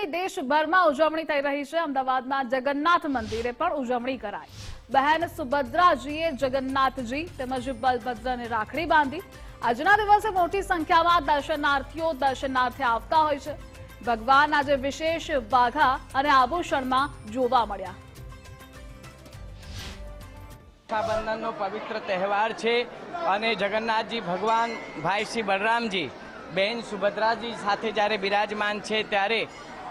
રક્ષાબંધનની દેશભરમાં ઉજવણી થઈ રહી છે. અમદાવાદના જગન્નાથ મંદિરે પણ ઉજવણી કરાઈ. બહેન સુભદ્રાજીએ જગન્નાથજી તેમજ બલભદ્રને રાખડી બાંધી. આજના દિવસે મોટી સંખ્યામાં દર્શનાર્થીઓ દર્શનાર્થે આવતા હોય છે. ભગવાન આજે વિશેષ વાઘા અને આભૂષણમાં જોવા મળ્યા. રક્ષાબંધનનો પવિત્ર તહેવાર છે અને જગન્નાથજી ભગવાન ભાઈ શ્રી બલરામજી બહેન સુભદ્રાજી સાથે જ્યારે બિરાજમાન છે ત્યારે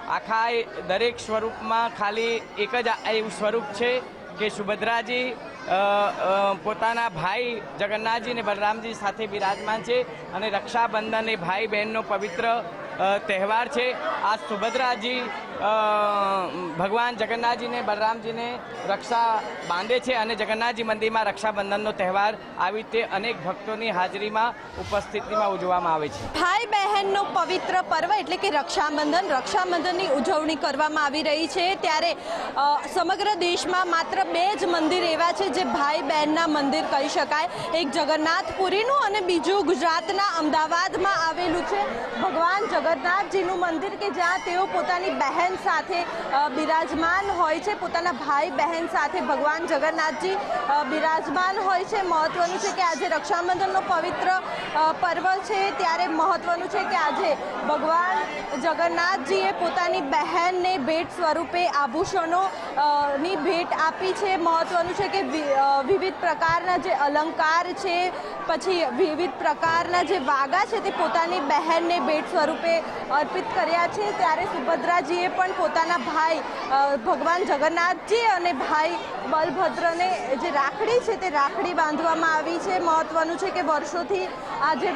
આખા દરેક સ્વરૂપમાં ખાલી એક જ એવું સ્વરૂપ છે કે સુભદ્રાજી પોતાના ભાઈ જગન્નાથજી અને બલરામજી સાથે બિરાજમાન છે અને રક્ષાબંધન એ ભાઈ બહેનનો પવિત્ર તહેવાર છે. આ સુભદ્રાજી ભગવાન જગન્નાથજીને બલરામજીને રક્ષા બાંધે છે અને જગન્નાથજી મંદિરમાં રક્ષાબંધનનો તહેવાર આવી રીતે અનેક ભક્તોની હાજરીમાં ઉપસ્થિતિમાં ઉજવવામાં આવે છે. ભાઈ બહેનનો પવિત્ર પર્વ એટલે કે રક્ષાબંધન. રક્ષાબંધનની ઉજવણી કરવામાં આવી રહી છે. ત્યારે સમગ્ર દેશમાં માત્ર બે જ મંદિર એવા છે જે ભાઈ બહેનના મંદિર કહી શકાય. એક જગન્નાથપુરીનું અને બીજું ગુજરાતના અમદાવાદમાં આવેલું છે. ભગવાન જગન્નાથજીનું મંદિર કે જ્યાં તેઓ પોતાની બહેન સાથે બિરાજમાન હોય છે. પોતાના ભાઈ બહેન સાથે ભગવાન જગન્નાથજી બિરાજમાન હોય છે. મહત્વનું છે કે આજે રક્ષાબંધનનો પવિત્ર પર્વ છે. ત્યારે મહત્વનું છે કે આજે ભગવાન જગન્નાથજીએ પોતાની બહેનને ભેટ સ્વરૂપે આભૂષણો ની ભેટ આપી છે. મહત્વનું છે કે વિવિધ પ્રકારના જે અલંકાર છે, પછી વિવિધ પ્રકારના જે વાગા છે તે પોતાની બહેનને ભેટ સ્વરૂપે અર્પિત કર્યા છે. ત્યારે સુભદ્રાજીએ પણ પોતાના ભાઈ ભગવાન જગન્નાથજી અને ભાઈ બલભદ્રને જે રાખડી છે તે રાખડી બાંધવામાં આવી છે. મહત્વનું છે કે વર્ષોથી આ જે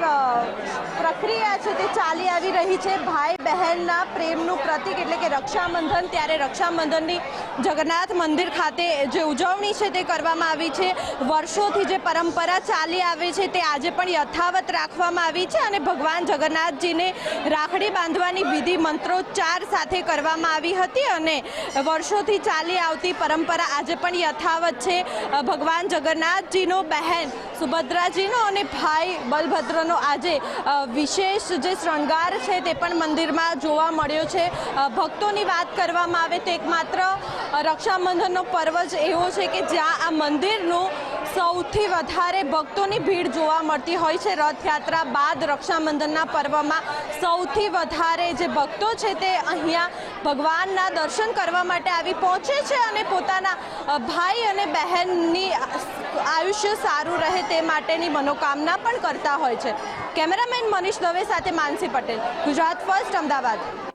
પ્રક્રિયા છે તે ચાલી આવી રહી છે. ભાઈ બહેનના પ્રેમનું પ્રતીક એટલે કે રક્ષાબંધન, ત્યારે રક્ષાબંધનની જગન્નાથ મંદિર ખાતે જે ઉજવણી છે તે કરવામાં આવી છે. વર્ષોથી જે પરંપરા ચાલી આવી છે તે આજે પણ યથાવત રાખવામાં આવી છે અને ભગવાન જગન્નાથજીને રાખડી બાંધવાની વિધિ મંત્રોચ્ચાર સાથે કરવામાં આવી હતી અને વર્ષોથી ચાલી આવતી પરંપરા આજે પણ યથાવત છે. ભગવાન જગન્નાથજીનો બહેન સુભદ્રાજીનો અને ભાઈ બલભદ્રનો આજે વિશેષ જે શૃંગાર છે તે પણ મંદિરમાં જોવા મળ્યો છે. ભક્તોની વાત કરવામાં આવે તો એકમાત્ર રક્ષાબંધનનો પર્વ જ એવો છે કે જ્યાં આ મંદિરનું સૌથી વધારે ભક્તોની ભીડ જોવા મળતી હોય છે. રથયાત્રા બાદ રક્ષાબંધનના પર્વમાં સૌથી વધારે જે ભક્તો છે તે અહીંયા ભગવાનના દર્શન કરવા માટે આવી પહોંચે છે અને પોતાના ભાઈ અને બહેનની આયુષ્ય સારું રહે તે માટેની મનોકામના પણ કરતા હોય છે. કેમેરામેન મનીષ દવે સાથે માનસી પટેલ, ગુજરાત ફર્સ્ટ, અમદાવાદ.